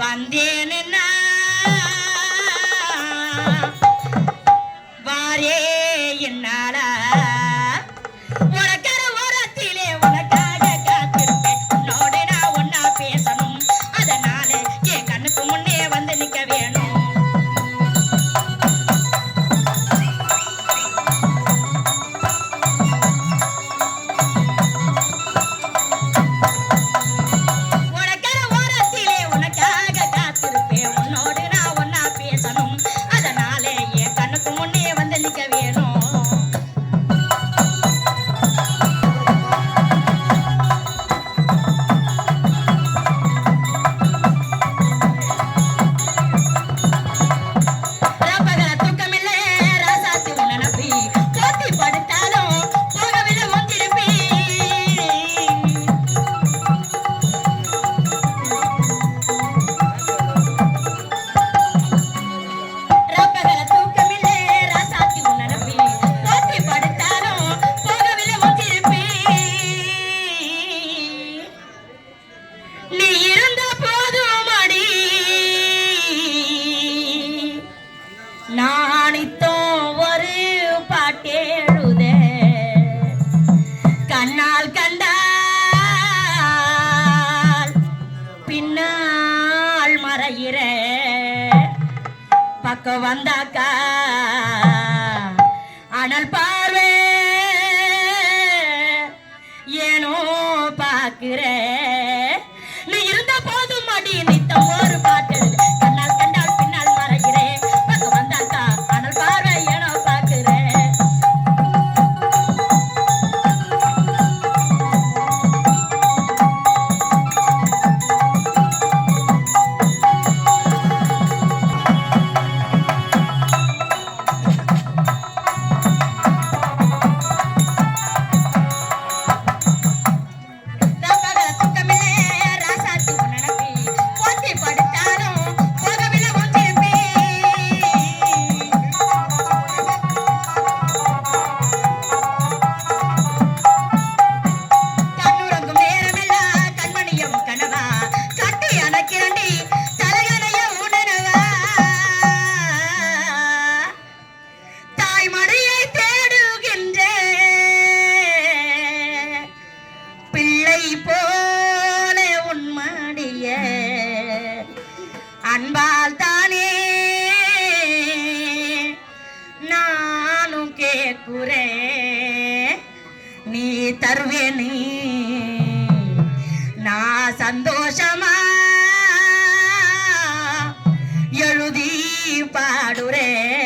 வந்தேனே. கேழுதே கண்ணால் கண்டால் பின்னால் மறையிற. பக்கம் வந்தாக்கா அனல் பார்வை புறே நீ தருவே நீ. நான் சந்தோஷமா எழுதி பாடுறேன்